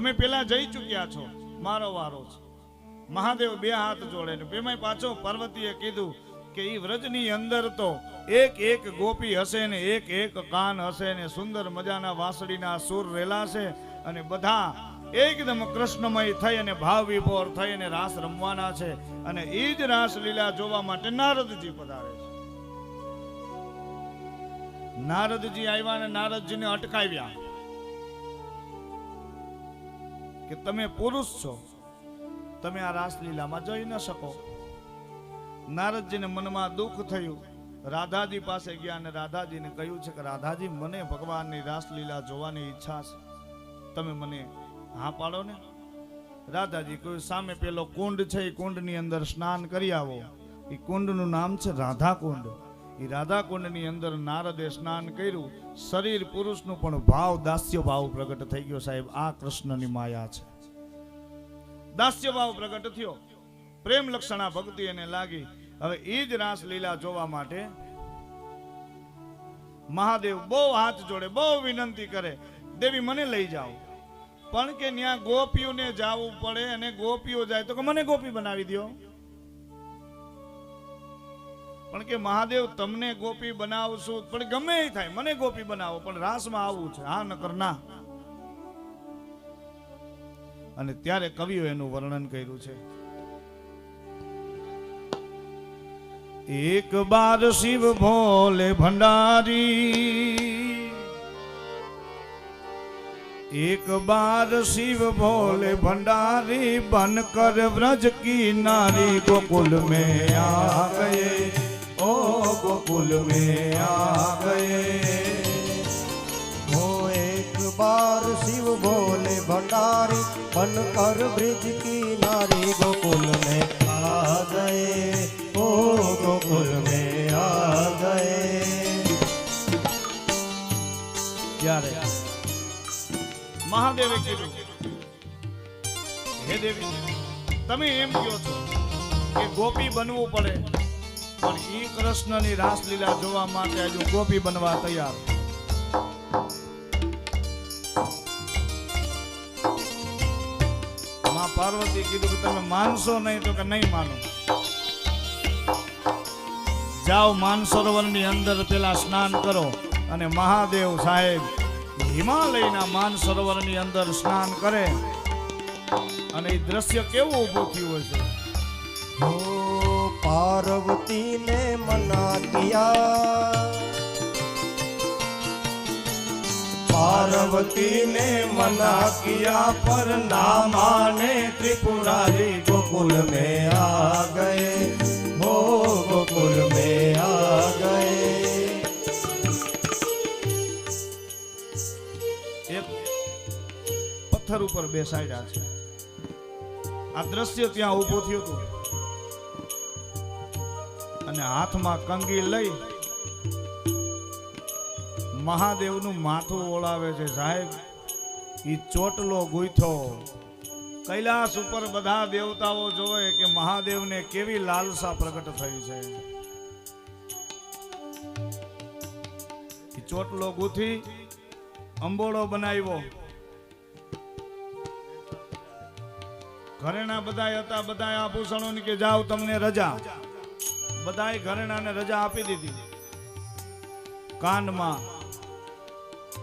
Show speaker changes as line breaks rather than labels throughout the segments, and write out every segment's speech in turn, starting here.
તમે પેલા જઈ ચૂક્યા છો, મારો વારો છે. મહાદેવ બે હાથ જોડે ને પાછો પાર્વતીએ કીધું કે એ વ્રજની અંદર તો એક એક ગોપી હશે ને એક એક કાન હશે ને સુંદર મજાના વાંસળીના સુર રેલા છે અને બધા એકદમ કૃષ્ણમય થઈ અને ભાવ વિભોર થઈ અને રાસ રમવાના છે અને એ જ રાસ લીલા જોવા માટે નારદજી પધારે છે. નારદજી આવ્યા અને નારદજીને અટકાવ્યા. કે તમે પુરુષ છો. તમે આ રાસલીલામાં જઈ ન શકો. નારદજીને મનમાં દુઃખ થયું. રાધાજી પાસે ગયા અને રાધાજીને કહ્યું છે કે રાધાજી, મને ભગવાનની રાસલીલા જોવાની ઈચ્છા છે. તમે મને હા પાડો ને? રાધાજી કહ્યું, સામે પેલો કુંડ છે, એ કુંડની અંદર સ્નાન કરી આવો. એ કુંડનું નામ છે રાધા કુંડ એ કુંડની અંદર નારદે સ્નાન કર્યું. શરીર પુરુષનું પણ ભાવ દાસ્ય ભાવ પ્રગટ થઈ ગયો સાહેબ. આ કૃષ્ણની માયા છે. દાસ્ય ભાવ પ્રગટ થયો. પ્રેમ લક્ષણા ભક્તિ એને લાગી. હવે એ જ રાસ લીલા જોવા માટે મહાદેવ બહુ હાથ જોડે, બહુ વિનંતી કરે, દેવી, મને લઈ જાઓ. પણ કે ત્યાં ગોપીઓને જાવું પડે, અને ગોપીઓ જાય તો કે, મને ગોપી બનાવી દો પણ કે મહાદેવ, તમને ગોપી બનાવશું. પણ ગમે એ થાય, મને ગોપી બનાવો, પણ રાસમાં આવવું છે. હા, નકર ના. અને ત્યારે કવિઓ એનું વર્ણન કર્યું છે. એક બાર શિવ ભોલે ભંડારી. એક બાર શિવ ભોલે ભંડારી, બનકર વ્રજ કી નારી ગોકુલ મેં આ ગયે. गोकुल में आ गए
हो एक बार शिव भोले भंडारी बनकर ब्रिज की नारी गोकुल में आ गए ओ गोकुल में आ गए
ત્યારે મહાદેવે કીધું હે દેવી તમે એમ કહો છો કે ગોપી બનવું પડે પણ ઈ કૃષ્ણની રાસલીલા જોવા માટે હજુ ગોપી બનવા તૈયાર. માં પાર્વતી કીધું કે તમે માનશો નહીં તો કે નહીં માનો. જાઓ માનસરોવરની અંદર પેલા સ્નાન કરો અને મહાદેવ સાહેબ હિમાલયના માનસરોવરની અંદર સ્નાન કરે. અને એ દ્રશ્ય કેવું ઊભું થયું હશે?
हो पार्वती ने मना किया
पार्वती ने मना किया पर ना माने त्रिपुरारी
गोकुल में आ गए हो गोकुल में आ गए
એક પથ્થર ઉપર બેસાડ્યા છે આ દ્રશ્ય ત્યાં ઊભું થયું હતું અને હાથમાં કંગી લઈ મહાદેવનું માથું ઓળાવે છે સાહેબ. એ ચોટલો ગુથો. કૈલાસ ઉપર બધા દેવતાઓ જોવે કે મહાદેવને કેવી લાલસા પ્રગટ થઈ છે. ચોટલો ગુથી અંબોળો બનાવ્યો. ઘરેણા બધા હતા, બધાય આભૂષણોની કે જાઓ તમને રજા. બધાય ઘરેણાને રજા આપી દીધી. કાનમાં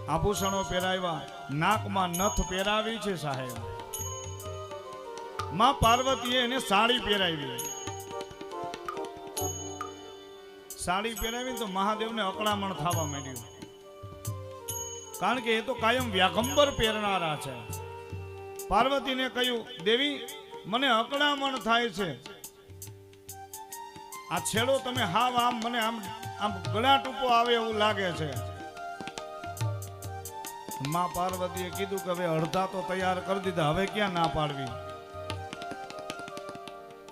આભૂષણો પહેરાવ્યા, નાકમાં નથ પહેરાવી છે સાહેબ. માં પાર્વતીએ એને સાડી પહેરાવી. સાડી પહેરાવી તો મહાદેવને અકળામણ થવા માંડ્યું. કારણ કે એ તો કાયમ વ્યાગંબર પહેરનારા છે. પાર્વતીને કહ્યું, દેવી, મને અકળામણ થાય છે. આ છેડો તમે હાવ આમ મને આમ આમ ગળા ટૂંકો આવે એવું લાગે છે માં પાર્વતીએ કીધું કે હવે અડધા તો તૈયાર કરી દીધા હવે ક્યાં ના પાડવી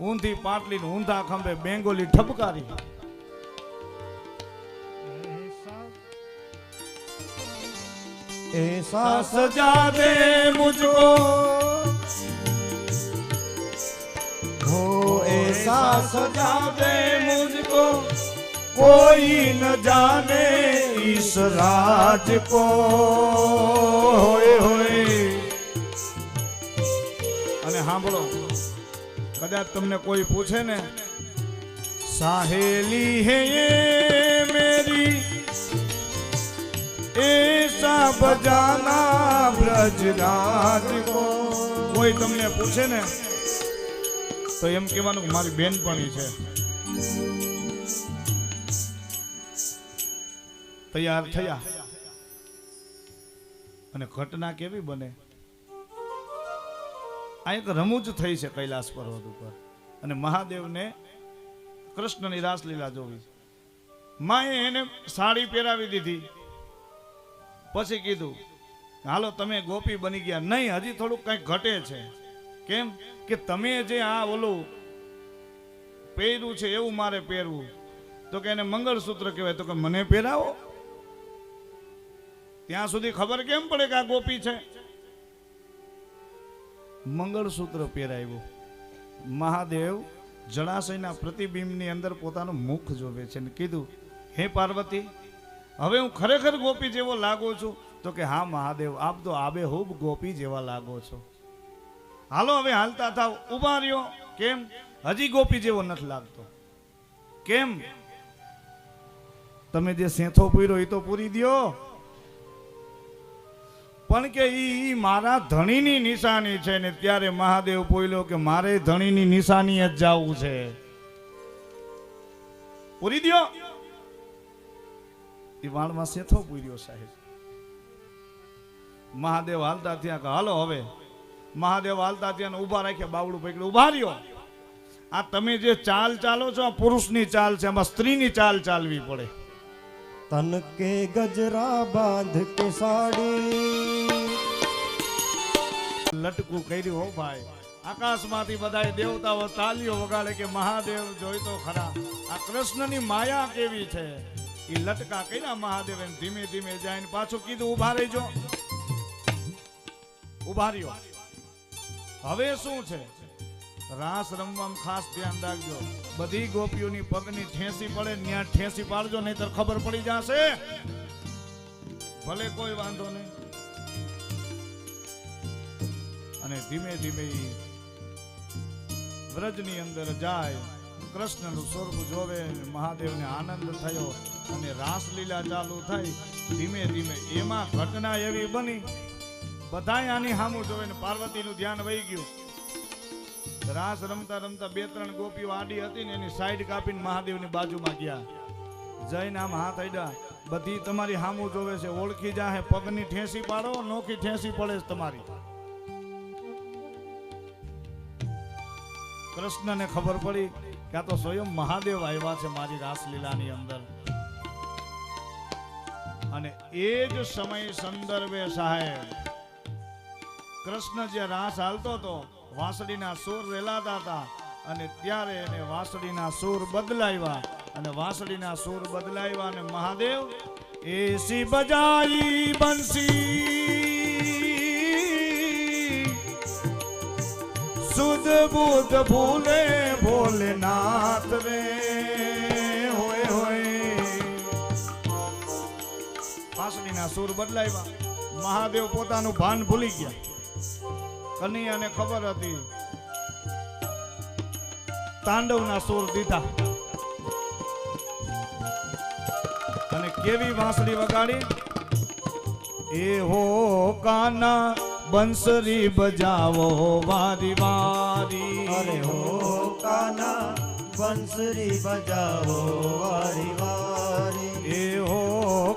ઊંધી પાટલી ને ઊંધા ખંભે બેંગોલી ઠપકારી
ऐसा
सजा दे मुझको सास जावे मुझको, कोई न जाने इस राज को। होए होए। અને સાંભળો કદાચ તમને કોઈ પૂછે ને સાહેલી હે મેરી એસા બજાના બ્રજરાજ કો કોઈ તમને પૂછે ને તો એમ કહેવાનું કે મારી બેનપણી છે. તૈયાર થયા. અને ઘટના કેવી બને? આ એક રમૂજ થઈ છે કૈલાસ પર્વત ઉપર. અને મહાદેવને કૃષ્ણની રાસલીલા જોવી માએ એને સાડી પહેરાવી દીધી. પછી કીધું, હાલો, તમે ગોપી બની ગયા. નહીં, હજી થોડુંક કંઈક ઘટે છે. કેમ? કે તમે જે આ ઓલું પહેર્યું છે, એવું મારે પહેરવું. તો કે એને મંગળસૂત્ર કહેવાય. તો કે મને પહેરાવો. ત્યાં સુધી ખબર કેમ પડે કે આ ગોપી છે? મંગળસૂત્ર પહેરાવ્યું. મહાદેવ જળાશયના પ્રતિબિંબની અંદર પોતાનું મુખ જોવે છે અને કીધું, હે પાર્વતી, હવે હું ખરેખર ગોપી જેવો લાગો છું. તો કે, હા મહાદેવ, આપ તો આબેહૂબ ગોપી જેવા લાગો છો. હાલો, હવે હાલતા થાવ. ઊભા રહ્યો. કેમ? હજી ગોપી જેવો નથી લાગતો. કેમ? તમે જે સેથો પૂર્યો એ તો પૂરી દો પણ કે ઈ મારા ધણીની નિશાની છે ને ત્યારે મહાદેવ બોલ્યો કે મારે ધણીની નિશાની જ જાવું છે. પૂરી દ્યો. એ વાળમાં સેથો પૂર્યો સાહેબ. મહાદેવ હાલતા ત્યાં કે હાલો હવે. મહાદેવ હાલતા ત્યાં ઊભા રાખ્યા બાવડું પકડ્યું ઊભા રહ્યો. આ તમે જે ચાલ ચાલો છો આ પુરુષની ચાલ છે આમાં સ્ત્રીની ચાલ ચાલવી પડે.
તન કે ગજરા બાંધ કે સાડી.
લટકું કર્યું હો ભાઈ. આકાશમાંથી બધાય દેવતાઓ તાલીઓ વગાડે કે મહાદેવ જોઈ તો ખરા. આ કૃષ્ણની માયા કેવી છે? એ લટકા કર્યા મહાદેવ એમ ધીમે ધીમે જાય પાછું કીધું ઊભા રહેજો. ઊભા રહ્યો. હવે શું છે? રાસ રમવામાં ખાસ ધ્યાન રાખજો. બધી ગોપીઓની પગની ઠેસી પડે ત્યાં ઠેસી પાડજો, નહીતર ખબર પડી જશે. ભલે કોઈ વાંધો નહીં. અને ધીમે ધીમે વ્રજની અંદર જાય, કૃષ્ણનું સ્વરૂપ જોવે, મહાદેવને આનંદ થયો, અને રાસલીલા ચાલુ થઈ, ધીમે ધીમે એમાં ઘટના એવી બની બધાય આની સામું જોવે ને પાર્વતીનું ધ્યાન વહી ગયું. રાસ રમતા રમતા બે ત્રણ ગોપીઓ આડી હતી ને એની સાઈડ કાપીને મહાદેવની બાજુમાં ગયા. જઈને આમ હાથ અડ્યા બધી તમારી સામું જોવે છે, ઓળખી જાહે, પગની ઠેસી પાડો, નોખી ઠેસી પડે તમારી. કૃષ્ણને ખબર પડી કે આ તો સ્વયં મહાદેવ આવ્યા છે મારી રાસલીલાની અંદર. અને એ જ સમય સંદર્ભે સાહેબ કૃષ્ણ જે રાસ હાલતો હતો, વાંસળીના સૂર રેલાતા હતા અને ત્યારે એને વાંસળીના સૂર બદલાવ્યા અને વાંસળીના સૂર બદલાવ્યા અને મહાદેવ, એસી બજાઈ બંસી. સુધ બુધ ભૂલે ભોલેનાથ રે હોય હોય વાંસળીના સૂર બદલાવ્યા મહાદેવ પોતાનું ભાન ભૂલી ગયા. કનૈયાને ખબર હતી. તાંડવના સૂર દીધા. અને કેવી વાંસળી વગાડી? એ હો કાના બંસરી બજાવો વારી વારી.
અરે હો કાના બંસરી બજાવો વારી વારી.
એ હો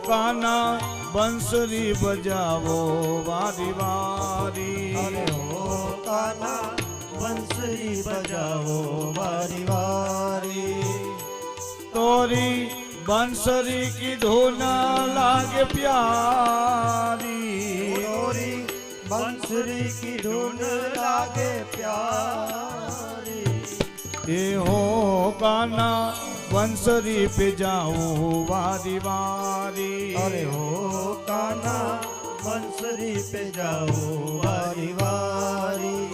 કાના बंसरी बजावो
वारी वारी। ताना बंसरी बजावो वारी वारी।
तोरी बंसरी की धोना लाग प्यारी।
तोरी बंसरी की धुन लागे प्यारी।
ए हो काना વંસરી પે જાઉં વારી વારી.
અરે હો કાના બંસરી પે જાઉં વારી વારી.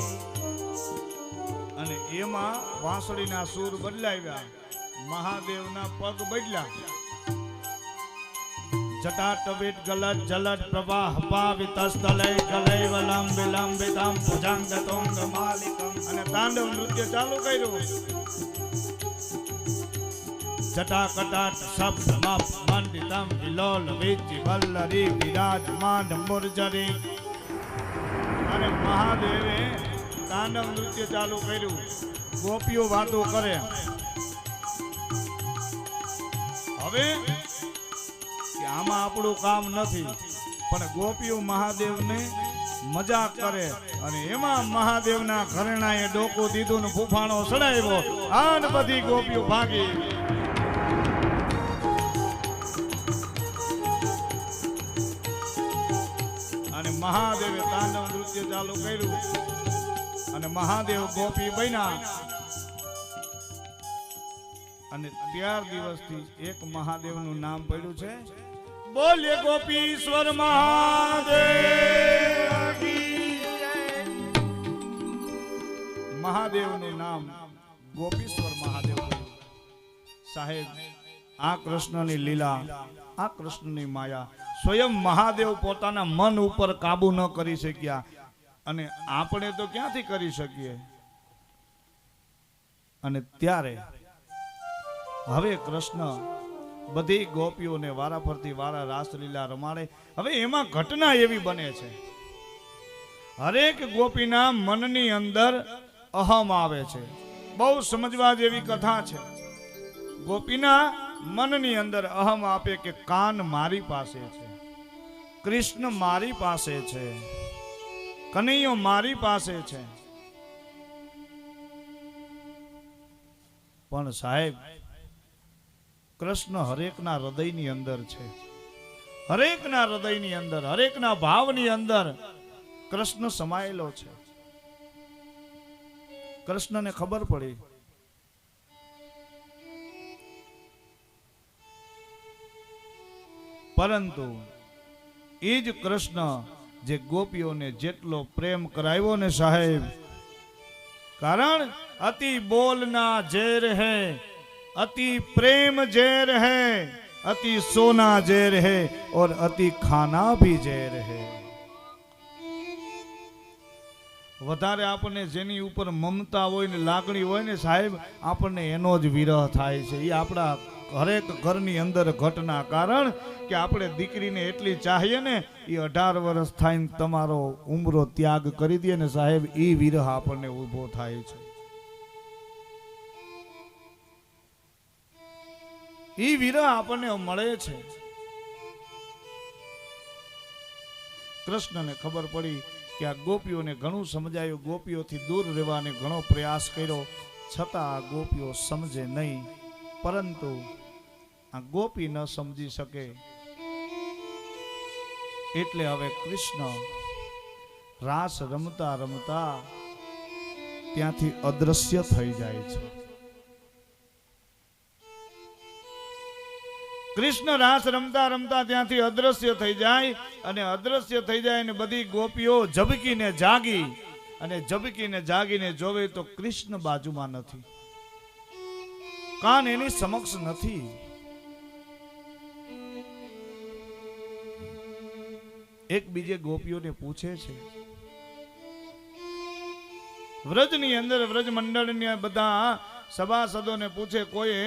અને એમાં વાંસળીના સૂર બદલાવ્યા મહાદેવના પગ બદલ્યા. જટાટવેટ ગલત જલટ પ્રવાહ પાવિ તસ્તલય ગલય વલમ વિલંબિતમ ભુજંગ તોંગ માલિકમ. અને તાંડવ નૃત્ય ચાલુ કર્યું. જટાકટાટ શબ્દ મપ મંડિતમ વિલોલ વિચિ વલ્લરી વિરાજમાન મુરજરી અને મહાદેવે તાંડવ નૃત્ય ચાલુ કર્યું. ગોપીઓ વાતો કરે. હવે આમાં આપણું કામ નથી, પણ ગોપીઓ મહાદેવને મજાક કરે. અને એમાં મહાદેવના ઘરેણાએ ડોકો દીધું ને ફૂફાણો સડાવ્યો. આન બધી ગોપીઓ ભાગી. ચાલુ કર્યું. અને મહાદેવ ગોપી બન્યા. અને ત્યાર દિવસથી એક મહાદેવનું નામ પડ્યું છે. બોલે ગોપીશ્વર મહાદેવ. મહાદેવનું નામ ગોપીશ્વર મહાદેવ સાહેબ, આ કૃષ્ણની લીલા, આ કૃષ્ણની માયા સ્વયં મહાદેવ પોતાના મન ઉપર કાબુ ન કરી શક્યા. અને આપણે તો ક્યાંથી કરી શકીએ? અને ત્યારે હવે કૃષ્ણ બધી ગોપીઓને વારા ફરતી વારા રાસલીલા રમાડે. હવે એમાં ઘટના એવી બને છે. હરેક ગોપીના મનની અંદર અહમ આવે છે. બહુ સમજવા જેવી કથા છે. ગોપીના મનની અંદર અહમ આપે કે કાન મારી પાસે છે. કૃષ્ણ મારી પાસે છે. કનૈયો મારી પાસે છે. પણ સાહેબ, કૃષ્ણ હરેકના હૃદયની અંદર છે. હરેકના હૃદયની અંદર, હરેકના ભાવની અંદર કૃષ્ણ સમાયેલો છે. કૃષ્ણને ખબર પડી. પરંતુ એ જ કૃષ્ણ જે ગોપીઓને જેટલો પ્રેમ કરાવ્યો ને સાહેબ, કારણ અતિ બોલના ઝેર હે, અતિ પ્રેમ ઝેર હે, અતિ સોના ઝેર હે, ઓર અતિ ખાના ભી ઝેર હે. વધારે આપણને જેની ઉપર મમતા હોય ને લાગણી હોય ને સાહેબ આપણને એનો જ વિરહ થાય છે. એ આપણા હરેક ઘરની અંદર ઘટના કારણ કે આપણે દીકરીને એટલી ચાહીએ ને એ અઢાર વર્ષ થાય તમારો ઉમરો ત્યાગ કરી દે ને સાહેબ એ વિરહ આપણને ઊભો થાય છે. એ વિરહ આપણને મળે છે. કૃષ્ણને ખબર પડી કે આ ગોપીઓને ઘણું સમજાયું, ગોપીઓથી દૂર રહેવાને ઘણો પ્રયાસ કર્યો, છતાં આ ગોપીઓ સમજે નહીં. પરંતુ આ ગોપી ન સમજી શકે. એટલે હવે કૃષ્ણ રાસ રમતા રમતા ત્યાંથી અદ્રશ્ય થઈ જાય છે. કૃષ્ણ રાસ રમતા રમતા ત્યાંથી અદ્રશ્ય થઈ જાય અને અદ્રશ્ય થઈ જાય અને બધી ગોપીઓ ઝબકીને જાગી અને ઝબકીને જાગીને જોવે તો કૃષ્ણ બાજુમાં નથી. કાન એની સમક્ષ નથી. એક બીજે ગોપીઓને પૂછે છે, વ્રજની અંદર વ્રજ મંડળની બધા સભાસદોને પૂછે, કોઈ